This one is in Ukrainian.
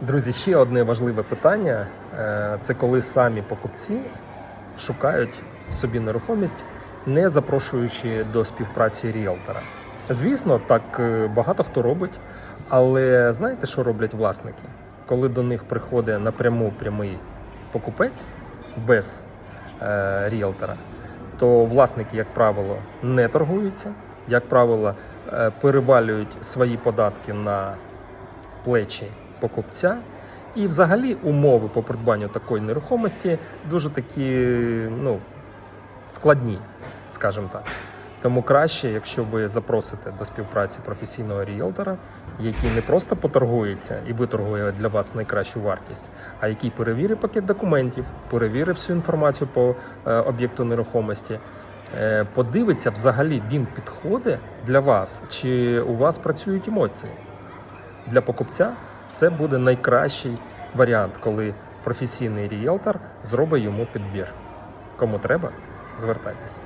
Друзі, ще одне важливе питання е, це коли самі покупці шукають собі нерухомість, не запрошуючи до співпраці ріелтора. Звісно, так е, багато хто робить, але знаєте, що роблять власники? Коли до них приходить напряму прямий покупець без е, ріелтора, то власники, як правило, не торгуються, як правило, е, перевалюють свої податки на плечі покупця. І взагалі умови по придбанню такої нерухомості дуже такі ну, складні, скажімо так. Тому краще, якщо ви запросите до співпраці професійного ріелтора, який не просто поторгується і виторгує для вас найкращу вартість, а який перевірить пакет документів, перевірить всю інформацію по е, об'єкту нерухомості, е, подивиться, взагалі він підходить для вас, чи у вас працюють емоції. Для покупця це буде найкращий варіант, коли професійний ріелтор зробить йому підбір. Кому треба, звертайтесь.